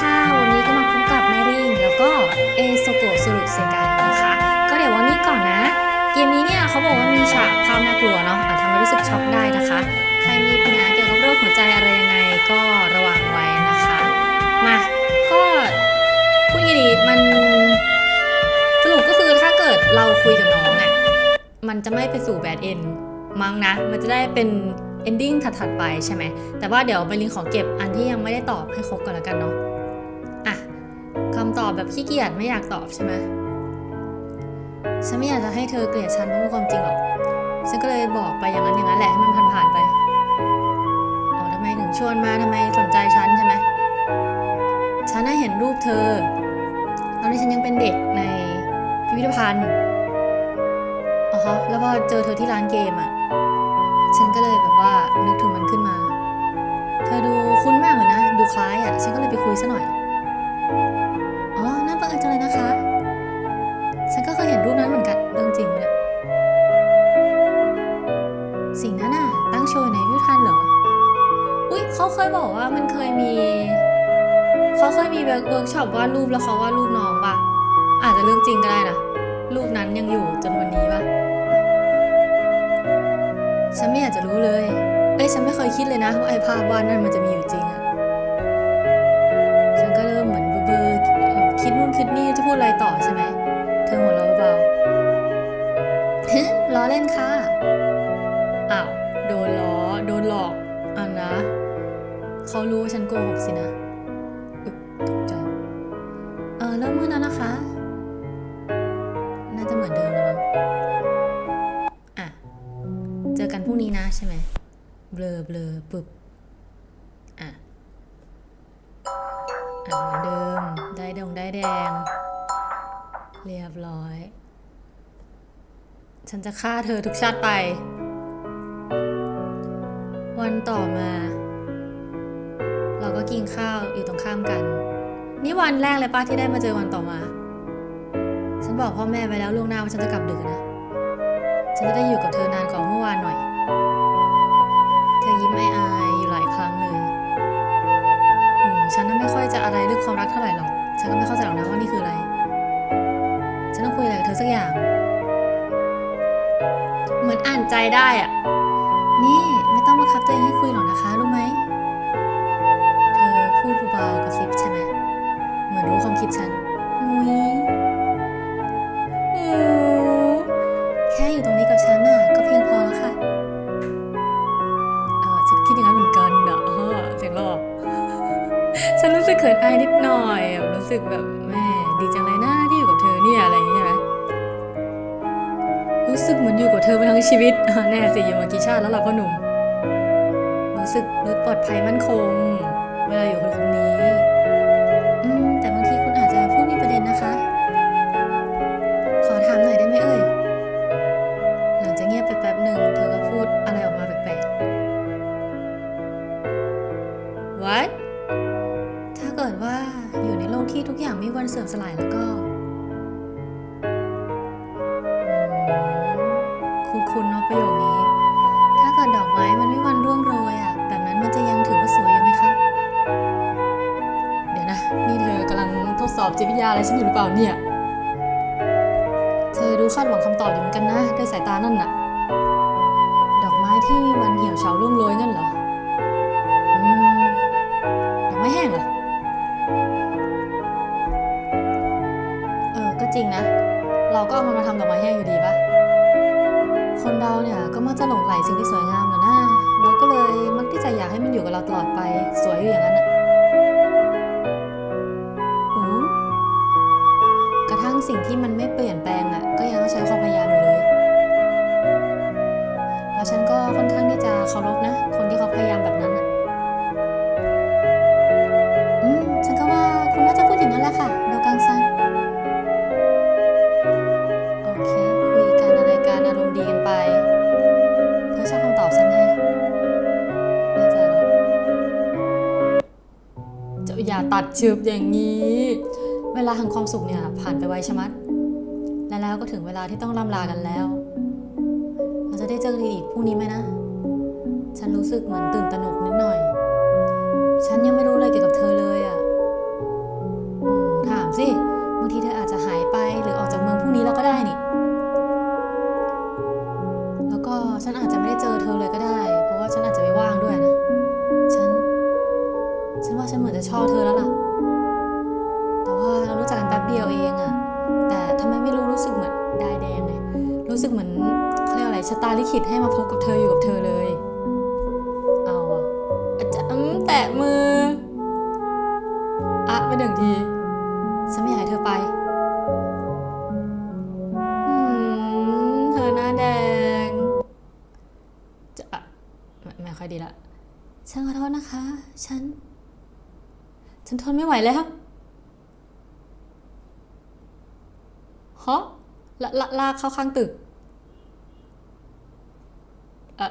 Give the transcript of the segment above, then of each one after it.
ค่ะ วันนี้ก็มาพบกับแมริงแล้วก็เอโซโกะสุรุเซกันนะคะ ก็เดี๋ยววันนี้ก่อนนะ เกมนี้เนี่ยเขาบอกว่ามีฉากภาพน่ากลัวเนาะอาจทำให้รู้สึกช็อกได้นะคะ ใครมีปัญหาเกี่ยวกับโรคหัวใจอะไรยังไงก็ระวังไว้นะคะ มา ก็พูดอย่างนี้มันสรุปก็คือถ้าเกิดเราคุยกับน้องอะ่ะ มันจะไม่ไปสู่แบดเอนมั้งนะ มันจะได้เป็น ending ถัดๆไปใช่ไหม แต่ว่าเดี๋ยวไปลิงขอเก็บอันที่ยังไม่ได้ตอบให้ครบก่อนแล้วกันเนาะำตอบแบบขี้เกียจไม่อยากตอบใช่ไหมฉันไม่อยากจะให้เธอเกลียดฉันเพราะเป็นความจริงหรอก ฉันก็เลยบอกไปอย่างนั้นอย่างนั้นแหละให้มันผ่านๆไป อ๋อทำไมถึงชวนมาทำไมสนใจฉันใช่ไหม ฉันน่ะเห็นรูปเธอ ตอนที่ฉันยังเป็นเด็กในพิพิธภัณฑ์ อ๋อฮะ แล้วพอเจอเธอที่ร้านเกมอะ ฉันก็เลยแบบว่านึกถึงมันขึ้นมา เธอดูคุ้นมากเลยนะ ดูคล้ายอะ ฉันก็เลยไปคุยซะหน่อย เขาเคยบอกว่ามันเคยมีเขาเคยมีเวิร์กช็อปวาดรูปแล้วเขาวาดรูปน้องปะอาจจะเรื่องจริงก็ได้นะรูปนั้นยังอยู่จนวันนี้ปะฉันไม่อยากจะรู้เลย เอ้ยฉันไม่เคยคิดเลยนะว่าไอ้ภาพวาดนั่นมันจะมีอยู่จริงอะ เขารู้ว่าฉันโกหกสินะอึ๊บตกใจ เออเริ่มมืดแล้วนะคะ น่าจะเหมือนเดิมแล้วมั้งอะ เจอกันพรุ่งนี้นะใช่ไหม เบลอเบลอปึ๊บ อะ อะเหมือนเดิม ได้ดงได้แดง เรียบร้อย ฉันจะฆ่าเธอทุกชาติไป วันต่อมา เราก็กินข้าวอยู่ตรงข้ามกัน นี่วันแรกเลยป้าที่ได้มาเจอวันต่อมา ฉันบอกพ่อแม่ไปแล้วล่วงหน้าว่าฉันจะกลับดึกนะ ฉันจะได้อยู่กับเธอนานกว่าเมื่อวานหน่อย เธอยิ้มอายอยู่หลายครั้งเลยอืมฉันน่ะไม่ค่อยจะอะไรเรื่องความรักเท่าไหร่หรอก ฉันก็ไม่เข้าใจหรอกนะว่านี่คืออะไร ฉันต้องคุยอะไรกับเธอสักอย่าง เหมือนอ่านใจได้อะนี่ไม่ต้องบังคับตัวเองให้คุยหรอกนะคะ แล้วล่ะพ่อหนุ่ม รู้สึกรู้ปลอดภัยมั่นคง เวลาอยู่กับคนนี้ อืม แต่บางทีคุณอาจจะพูดมีประเด็นนะคะ ขอถามหน่อยได้ไหมเอ่ย หลังจากเงียบไปแป๊บหนึ่งเธอก็พูดอะไรออกมาแปลกๆ What ถ้าเกิดว่าอยู่ในโลกที่ทุกอย่างไม่มีวันเสื่อมสลายแล้วก็ อบจิตวิทยาอะไรฉันอยู่หรือเปล่าเนี่ย เธอดูคาดหวังคำตอบอยู่เหมือนกันนะด้วยสายตานั่นน่ะ ดอกไม้ที่มันเหี่ยวเฉาร่วงโรยนั่นเหรอดอกไม้แห้งเหรอ เออ ก็จริงนะ เราก็เอามันมาทำดอกไม้แห้งอยู่ดีปะคนเราเนี่ยก็มักจะหลงใหลสิ่งที่สวย ชืบอย่างนี้ เวลาแห่งความสุขเนี่ยผ่านไปไวชะมัด และแล้วก็ถึงเวลาที่ต้องล่ำลากันแล้ว เราจะได้เจอกันอีกพรุ่งนี้ไหมนะ ฉันรู้สึกเหมือนตื่นตระหนกนิดหน่อย ฉันยังไม่รู้อะไรเกี่ยวกับเธอเลยอะ่ะ สึกเหมือนเขาเรียกอะไรชะตาลิขิตให้มาพบกับเธออยู่กับเธอเลย เอาอะจะแตะมืออะไปหนึ่งทีฉันไม่อยากให้เธอไปเธอหน้าแดง จะอะไม่ค่อยดีละฉันขอโทษนะคะ ฉัน ฉันทนไม่ไหวแล้วฮะละละลากเข้าข้างตึกเอะ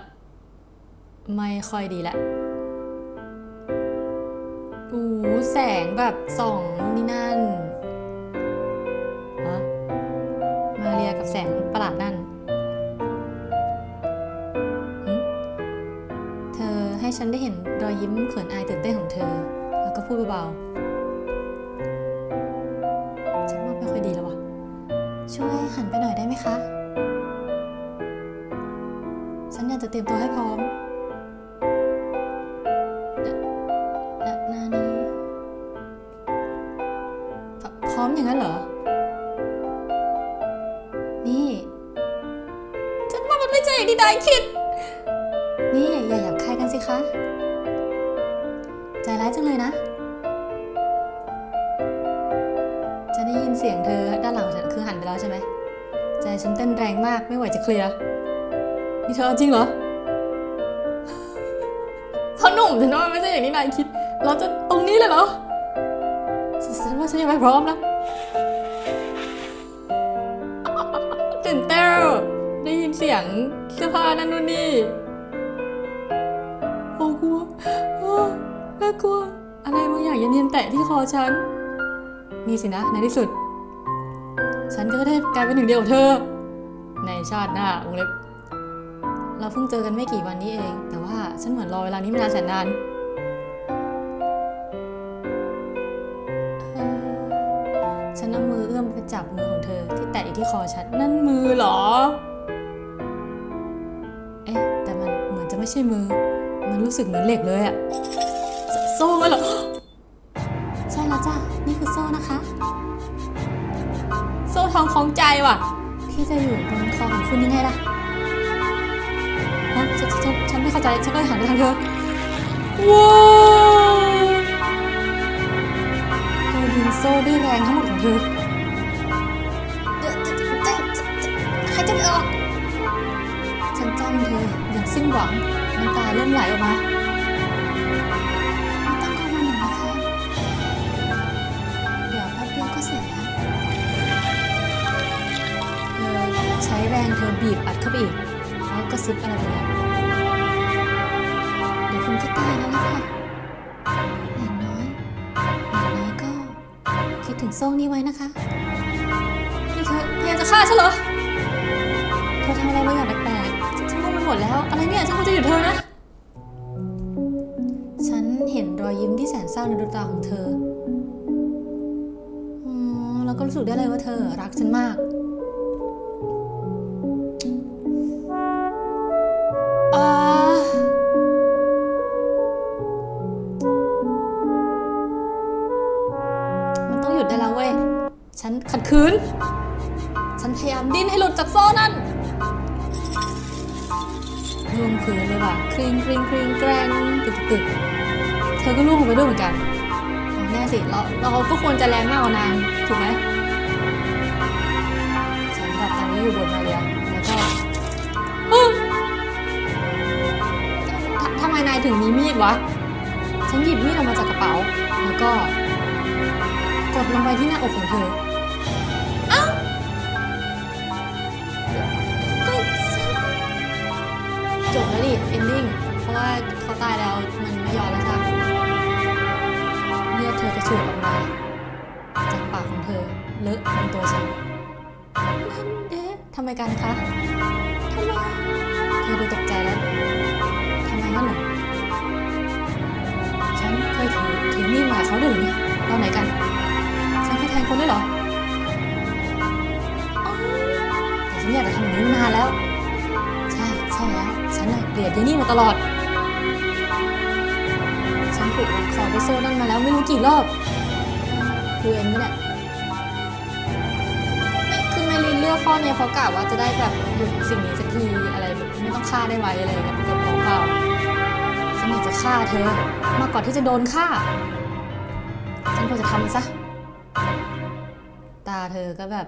ไม่ค่อยดีละอู้แสงแบบส่องนู่นนี่นั่นฮะมาเรียกับแสงประหลาดนั่น เธอให้ฉันได้เห็นรอยยิ้มเขินอายตื่นเต้นของเธอ แล้วก็พูดเบาๆ ฉันว่าไม่ค่อยดีแล้ววะช่วยหันไปหน่อยได้ไหมคะ ฉันอยากจะเตรียมตัวให้พร้อมางที่นายคิด นี่อย่าหยาบคายกันสิคะ ใจร้ายจังเลยนะ จะได้ยินเสียงเธอด้านหลังฉันคือหันไปแล้วใช่ไหม ใจฉันเต้นแรงมากไม่ไหวจะเคลียร์ นี่เธอจริงเหรอพ่อหนุ่มฉันว่ามันไม่ใช่อย่างที่นายคิด เราจะตรงนี้เลยเหรอฉันว่าฉันยังไม่พร้อมนะตื่นเต้นได้ยินเสียง เสื้อผ้านั่นนู่นนี่โอ้กลัวน่ากลัว อะไรบางอย่างเย็นๆแตะที่คอฉัน นี่สินะในที่สุด ฉันก็ได้กลายเป็นหนึ่งเดียวกับเธอ ในชาติหน้าวงเล็บ เราเพิ่งเจอกันไม่กี่วันนี้เอง แต่ว่าฉันเหมือนรอเวลานี้มานานแสนนานฉันเอามือเอื้อมไปจับมือของเธอที่แตะอยู่ที่คอฉันนั่นมือเหรอ ไม่ใช่มือ มันรู้สึกเหมือนเหล็กเลยอะโซโซ่งั้นเหรอใช่แล้วจ้ะนี่คือโซ่นะคะ โซ่ทองของใจว่ะที่จะอยู่บนคอของคุณยังไงล่ะฮะฉันฉันฉันไม่เข้าใจฉันก็เลยหันไปทางเธอว้าวเธอดึงโซ่ด้วยแรงทั้งหมดของเธอเอ่อจะจะจะจะหายใจไม่ออกฉันจ้องเธออย่างสิ้นหวังน้ำตาเริ่มไหลออกมาไม่ต้องกังวลหรอกนะคะ เดี๋ยวแป๊บเดียวก็เสร็จแล้วเธอใช้แรงเธอบีบอัดเข้าไปอีกแล้วก็ซุบอะไรไปเนี่ยเดี๋ยวคุณก็ตายแล้วล่ะค่ะอย่างน้อยอย่างน้อยก็ คิดถึงโซ่นี้ไว้นะคะนี่เธอพยายามจะฆ่าฉันเหรอเธอทำอะไรบางอย่างแปลกๆฉันงงไปหมดแล้ว อะไรเนี่ยฉันควรจะ ร้าในดวงตาของเธออแล้วก็รู้สึกได้เลยว่าเธอรักฉันมากมันต้องหยุดได้แล้วเว้ย ฉันขัดขืน ฉันพยายามดิ้นให้หลุดจากโซ่นั่นล่วงพื้นเลยว่ะคริงคริงคริงแกรงตึกตึก ธอก็ล่วงลงไปด้วยเหมือนกันแน่สิเราเราก็ควรจะแรงมากกว่านางถูกไหมฉันแบบตอนนี้อยู่บนมาเรียแล้วก็หือททำไมนายถึงมีมีดวะ ฉันหยิบมีดออกมาจากกระเป๋า แล้วก็ กดลงไปที่หน้าอกของเธอเอ้าก็จบแล้วดิเอนดิ้งเพราะว่าเขาตายแล้วมันไม่ยอมแล้วค่ะ เธอกระฉูดออกมาจากปากของเธอเลอะบนตัวฉันนั่นเอ๊ะทำไมกันคะทำไมเธอดูตกใจแล้วทำไมงั้นหรอฉันเคยถือถือมีดมาเขาด้วยหรือเนี่ยตอนไหนกัน ฉันเคยแทงคนด้วยเหรออ๋อแต่ฉันอยากจะทำอย่างนี้มานานแล้ว ใช่ใช่แล้วฉันน่ะเกลียดยายนี่มาตลอด ฉันถูกขอไปโซ่นั่นมาแล้วไม่รู้กี่รอบดูเองนี่แหละไม่คือแมรีนเลือกข้อเนี้ยเพราะกะว่าจะได้แบบหยุดสิ่งนี้สักทีอะไรแบบไม่ต้องฆ่าได้ไวอะไรอย่างเงี้ยเป็นของเปล่าฉันอยากจะฆ่าเธอมากกว่าที่จะโดนฆ่า ฉันควรจะทำมันซะ ตาเธอก็แบบ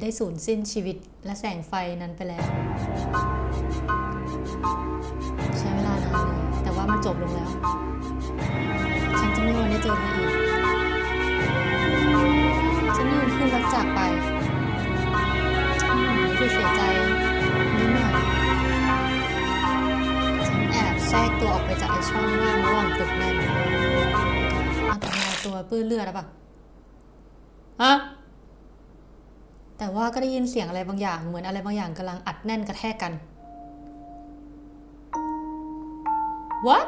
ได้สูญสิ้นชีวิตและแสงไฟนั้นไปแล้ว ใช้เวลานานเลยแต่ว่ามันจบลงแล้ว ฉันจะไม่มีวันได้เจอเธออีก ฉันยืนขึ้นแล้วจากไปอืมรู้สึกเสียใจนิดหน่อยฉันแอบแทรกตัวออกไปจากไอ้ช่องว่างระหว่างตึกแน่นเอาแต่นายตัวเปื้อนเลือดแล้วปะฮะแต่ว่าก็ได้ยินเสียงอะไรบางอย่าง เหมือนอะไรบางอย่างกำลังอัดแน่นกระแทกกัน What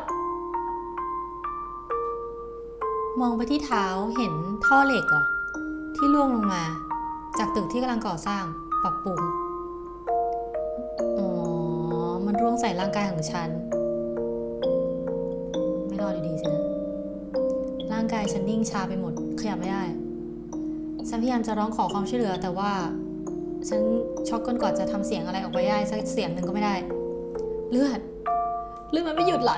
มองไปที่เท้าเห็นท่อเหล็กเหรอที่ล่วงลงมา จากตึกที่กำลังก่อสร้างปรับปรุง อ๋อ มันร่วงใส่ร่างกายของฉัน ไม่รอดดีๆสินะ ร่างกายฉันนิ่งชาไปหมด ขยับไม่ได้ ฉันพยายามจะร้องขอความช่วยเหลือ แต่ว่า ฉันช็อกกินกว่าจะทำเสียงอะไรออกไปได้สักเสียงหนึ่งก็ไม่ได้ เลือด เลือดมันไม่หยุดไหล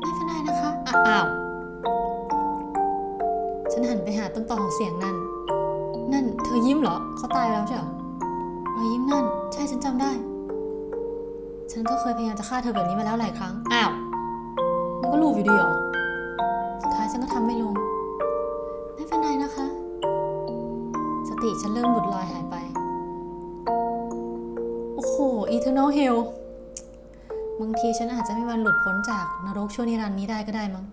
ไม่เป็นไรนะคะ อ้าว ฉันหันไปหาต้นตอของเสียงนั่น นั่น เธอยิ้มเหรอ เขาตายแล้วใช่เหรอรอยยิ้มนั่น ใช่ฉันจำได้ ฉันก็เคยพยายามจะฆ่าเธอแบบนี้มาแล้วหลายครั้ง อ้าว มันก็รูปอยู่ดีเหรอ สุดท้ายฉันก็ทำไม่ลง ไม่เป็นไรนะคะ สติฉันเริ่มหลุดลอยหายไป โอ้โห Eternal Hell บางทีฉันอาจจะไม่วันหลุดพ้นจากนรกชั่วนิรันดร์นี้ได้ก็ได้มั้ง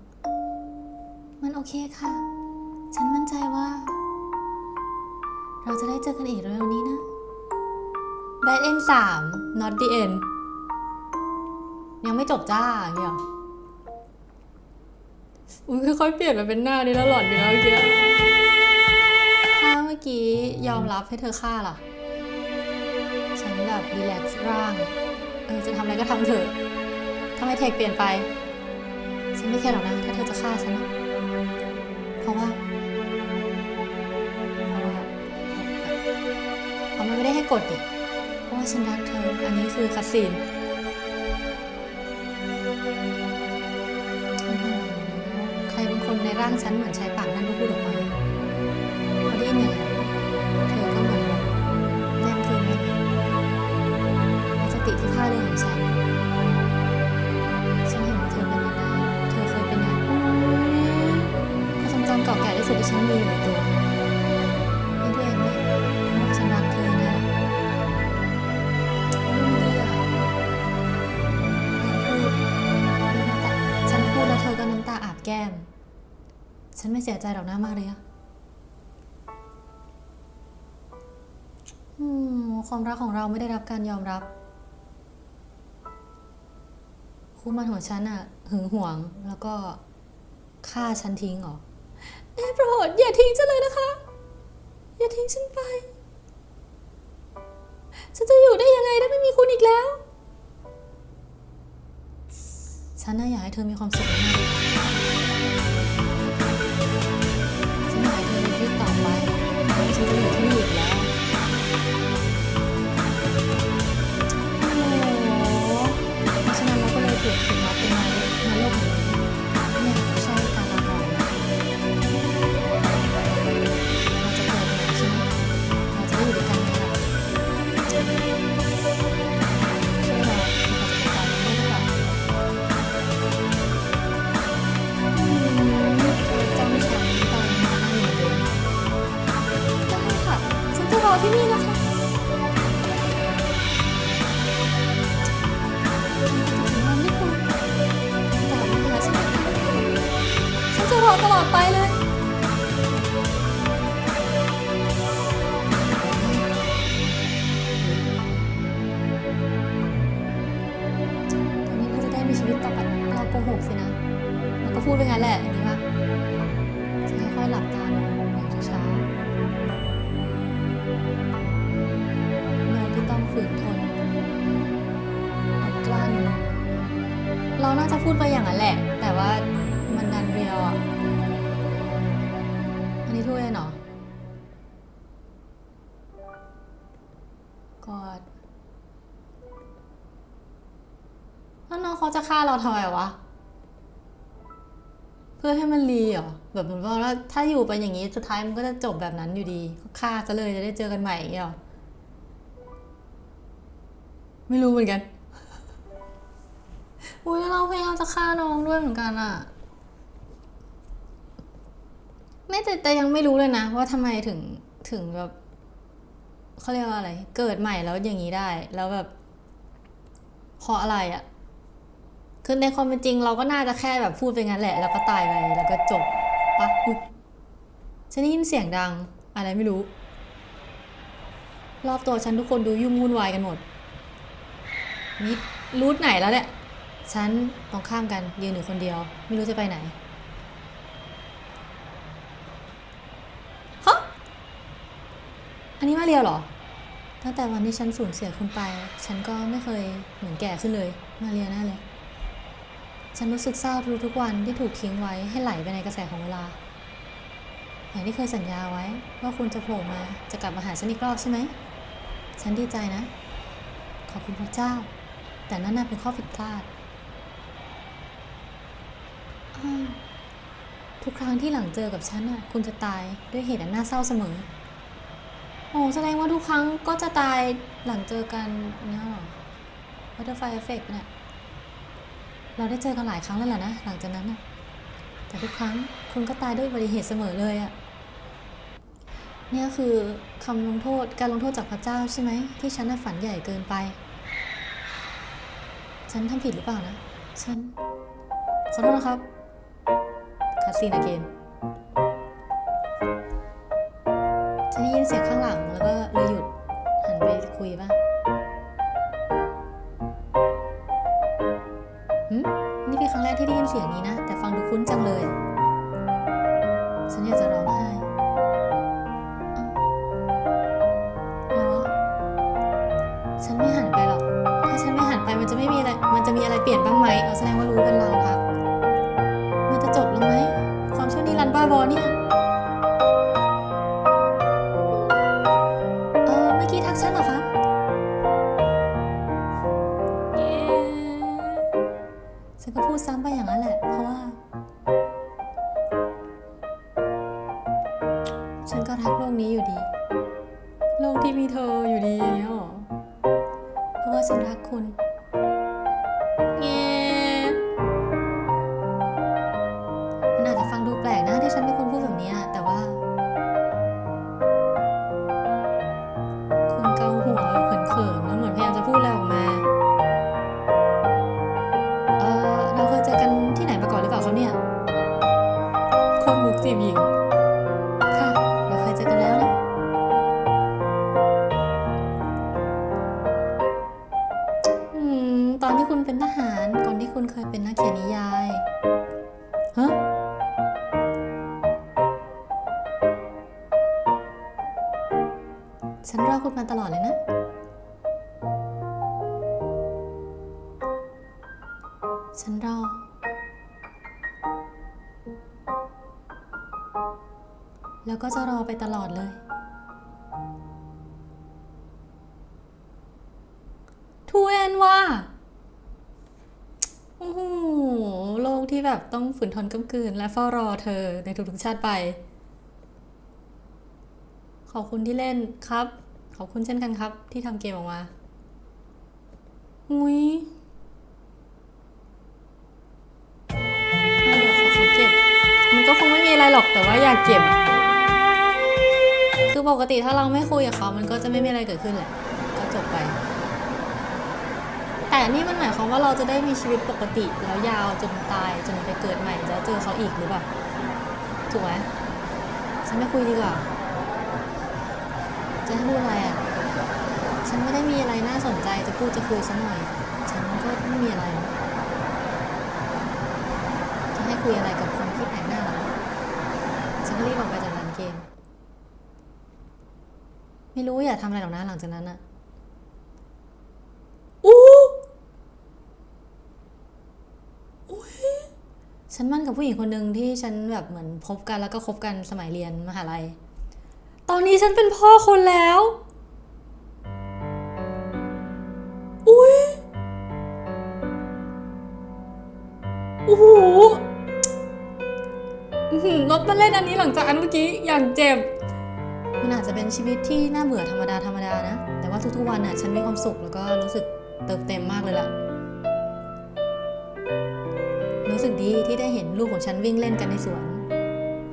มันโอเคค่ะ ฉันมั่นใจว่า เราจะได้เจอกันอีกเร็วนี้นะ Bad End 3 Not the End ยังไม่จบจ้าเงี้ยเหรออุ้ยค่อยๆเปลี่ยนมาเป็นหน้านี้แล้วหลอนดีนะเมื่อกี้ถ้าเมื่อกี้ยอมรับให้เธอฆ่าล่ะ ฉันแบบรีแลกซ์ร่าง เออจะทำอะไรก็ทำเถอะทำไมเทคเปลี่ยนไป ฉันไม่แคร์หรอกนะ ถ้าเธอจะฆ่าฉันนะ ไม่ได้ให้กดดิเพราะว่าฉันรักเธอ อันนี้คือคัสซีนใครเป็นคนในร่างฉันเหมือนใช้ปากนั่นพูดออกมาพอได้ยินอย่างนั้นเธอก็เหมือนแบบแน่นขึ้นเลยในสติที่ข้าเรื่องของฉัน ฉันไม่เสียใจหรอกนะมาเรียความรักของเราไม่ได้รับการยอมรับ คู่มันของฉันอะหึงหวงแล้วก็ฆ่าฉันทิ้งเหรอได้โปรดอย่าทิ้งฉันเลยนะคะ อย่าทิ้งฉันไป ฉันจะอยู่ได้ยังไงถ้าไม่มีคุณอีกแล้ว ฉันน่าอยากให้เธอมีความสุขมาก เก็เลยถูกถึงมาเป็นมาในโลกแห่งนี้เนี่ยไม่ใช่การละหอนะเราจะเกิดใหม่ใช่ไหมเราจะได้อยู่ด้วยกันไหมล่ะช่วยเราเป็นการ ตลอดไปเลย แล้วเขาจะฆ่าเราทำไมวะ เพื่อให้มันรีเหรอแบบเหมือนว่าถ้าอยู่ไปอย่างนี้สุดท้ายมันก็จะจบแบบนั้นอยู่ดีก็ฆ่าซะเลยจะได้เจอกันใหม่อย่างเงี้ยเหรอไม่รู้เหมือนกัน อุ้ยเราพยายามจะฆ่าน้องด้วยเหมือนกันอะไม่แต่แต่ยังไม่รู้เลยนะว่าทำไมถึงถึงแบบเขาเรียกว่าอะไร เกิดใหม่แล้วอย่างนี้ได้ แล้วแบบเพราะอะไรอะ คือในความเป็นจริงเราก็น่าจะแค่แบบพูดไปงั้นแหละ แล้วก็ตายไปแล้วก็จบปะอุ๊ยฉันได้ยินเสียงดัง อะไรไม่รู้ รอบตัวฉันทุกคนดูยุ่งวุ่นวายกันหมดนี่รูทไหนแล้วเนี่ยฉันตรงข้ามกันยืนอยู่คนเดียว ไม่รู้จะไปไหนฮะอันนี้มาเรียวเหรอ ตั้งแต่วันที่ฉันสูญเสียคุณไป ฉันก็ไม่เคยเหมือนแก่ขึ้นเลย มาเรียแน่เลย ฉันรู้สึกเศร้าทุกๆวันที่ถูกทิ้งไว้ให้ไหลไปในกระแสของเวลา อย่างที่เคยสัญญาไว้ว่าคุณจะโผล่มาจะกลับมาหาฉันอีกรอบใช่ไหม ฉันดีใจนะ ขอบคุณพระเจ้า แต่นั่นน่ะเป็นข้อผิดพลาด ทุกครั้งที่หลังเจอกับฉันน่ะ คุณจะตายด้วยเหตุอันน่าเศร้าเสมอ โอ้แสดงว่าทุกครั้งก็จะตายหลังเจอกันเนี่ยหรอ Butterfly Effect เนี่ย เราได้เจอกันหลายครั้งแล้วแหละนะหลังจากนั้นนะแต่ทุกครั้งคุณก็ตายด้วยอุบัติเหตุเสมอเลยอะเนี่ยคือคำลงโทษการลงโทษจากพระเจ้าใช่ไหมที่ฉันฝันใหญ่เกินไป ฉันทำผิดหรือเปล่านะ ฉันขอโทษนะครับคาซีนอเกนฉันได้ยินเสียงข้างหลังแล้วก็เลยหยุดหันไปคุยป่ะ ฉันไม่หันไปหรอก ถ้าฉันไม่หันไปมันจะไม่มีอะไร มันจะมีอะไรเปลี่ยนบ้างไหมเอาแสดงว่ารู้กันเราครับ มันจะจบลงไหม ความชั่วนิรันดร์บ้าบอเนี่ย ที่แบบต้องฝืนทนกำกืน และเฝ้ารอเธอในทุกๆชาติไป ขอบคุณที่เล่นครับ ขอบคุณเช่นกันครับ ที่ทำเกมออกมาอุ้ยเก็บ มันก็คงไม่มีอะไรหรอกแต่ว่าอยากเก็บ คือปกติถ้าเราไม่คุยกับเขา มันก็จะไม่มีอะไรเกิดขึ้นแหละ ก็จบไป แต่นี่มันหมายความว่าเราจะได้มีชีวิตปกติแล้วยาวจนตายจนไปเกิดใหม่แล้วเจอเขาอีกหรือเปล่าถูกไหมฉันไม่คุยดีกว่า จะให้พูดอะไรอะ ฉันไม่ได้มีอะไรน่าสนใจจะพูดจะคุยสักหน่อย ฉันก็ไม่มีอะไร จะให้คุยอะไรกับคนที่แปลกหน้าหรอฉันก็รีบออกไปจากร้านเกม ไม่รู้อย่าทำอะไรหรอกนะหลังจากนั้นอะอู้อุ๊ย ฉันมั่นกับผู้หญิงคนหนึ่งที่ฉันแบบเหมือนพบกันแล้วก็คบกันสมัยเรียนมหาลัย ตอนนี้ฉันเป็นพ่อคนแล้ว อุ้ยโอ้โหอื้อหือรถมาเล่นอันนี้หลังจากอันเมื่อกี้อย่างเจ็บ มันอาจจะเป็นชีวิตที่น่าเบื่อธรรมดาธรรมดานะ แต่ว่าทุกๆวันน่ะฉันมีความสุขแล้วก็รู้สึกเติมเต็มมากเลยล่ะ รู้สึกดีที่ได้เห็นลูกของฉันวิ่งเล่นกันในสวน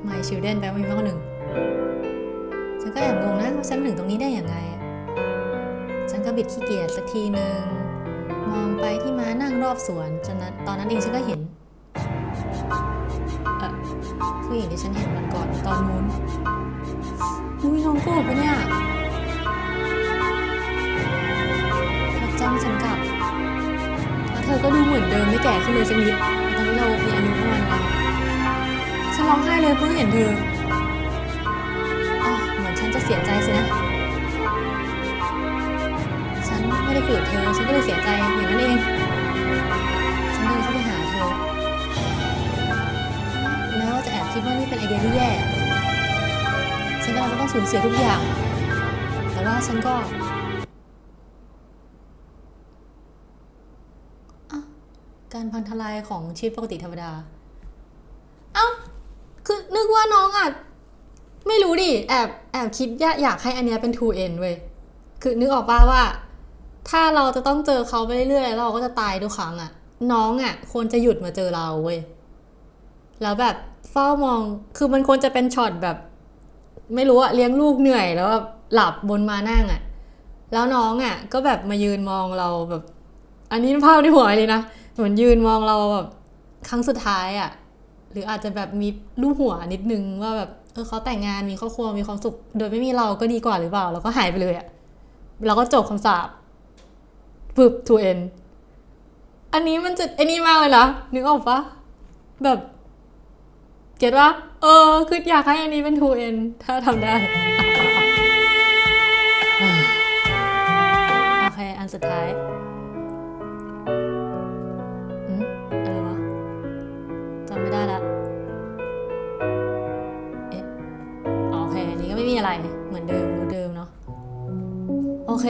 My Children แปลว่ามีมากกว่าหนึ่ง ฉันก็แอบงงนะว่าฉันถึงตรงนี้ได้อย่างไง ฉันก็บิดขี้เกียจสักทีหนึ่งมองไปที่ม้านั่งรอบสวนจนตอนนั้นเองฉันก็เห็นเออผู้หญิงที่ฉันเห็นวันก่อนตอนนู้นอุ้ยน้องโกรธปะเนี่ยจ้องฉันกลับแล้วเธอก็ดูเหมือนเดิมไม่แก่ขึ้นเลยสักนิด เรามีอายุประมาฉันร้องไห้เลยเพิ่งเห็นเธออ๋อเหมือนฉันจะเสียใจสินะ ฉันไม่ได้คุยกับเธอ ฉันก็เลยเสียใจอย่างนั้นเอง ฉันเดินเข้าไปหาเธอแม้ว่าจะแอบคิดว่านี่เป็นไอเดียที่แย่ ฉันกำลังจะต้องสูญเสียทุกอย่าง แต่ว่าฉันก็อ้าวการ พังทลายของชีวิตปกติธรรมดา เอ้า คือนึกว่าน้องอะ ไม่รู้ดิ แอบแอบคิดอยากให้อันเนี้ยเป็น2 end เว้ย คือนึกออกป่าว่า ถ้าเราจะต้องเจอเขาไปเรื่อยๆ เราก็จะตายทุกครั้งอะน้องอะควรจะหยุดมาเจอเราเว้ย แล้วแบบเฝ้ามอง คือมันควรจะเป็นช็อตแบบ ไม่รู้อะเลี้ยงลูกเหนื่อยแล้วแบบหลับบนมานั่งอะแล้วน้องอะก็แบบมายืนมองเราแบบ อันนี้ภาพในหัวเลยนะ เหมือนยืนมองเราแบบครั้งสุดท้ายอะหรืออาจจะแบบมีรูปหัวนิดนึงว่าแบบเออเขาแต่งงานมีครอบครัวมีความสุข โดยไม่มีเราก็ดีกว่าหรือเปล่าแล้วก็หายไปเลยอะแล้วก็จบคำสาปปึบ to end อันนี้มันจะไอ้นี่มากเลยนะนึกออกปะแบบเก็ตว่าเออคืออยากให้อันนี้เป็น to end ถ้าทำได้ โอเค อันสุดท้าย อะไรเหมือนเดิมรู้เดิมเนาะโอเค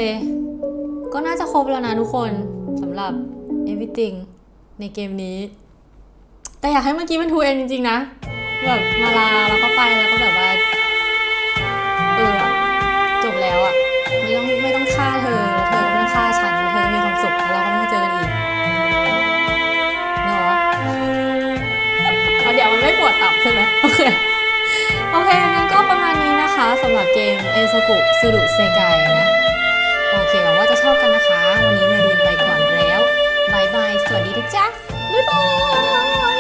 ก็น่าจะครบแล้วนะทุกคนสำหรับ everything ในเกมนี้ แต่อยากให้เมื่อกี้มัน2 end จริงๆนะแบบมาลาแล้วก็ไปแล้วก็แบบว่าเออจบแล้วอะไม่ต้องไม่ต้องฆ่าเธอเธอก็ไม่ต้องฆ่าฉันเธอมีความสุขแล้วเราก็ไม่ต้องเจอกันอีกเนอะเดี๋ยวมันไม่ปวดตับใช่ไหมโอเคโอเคงั้นก็ประมาณ คะสำหรับเกมเอซากุซูรุเซกายนะ โอเคหวังว่าจะชอบกันนะคะ วันนี้มาเรียนไปก่อนแล้วบายบาย สวัสดีนะจ๊ะ บ๊ายบาย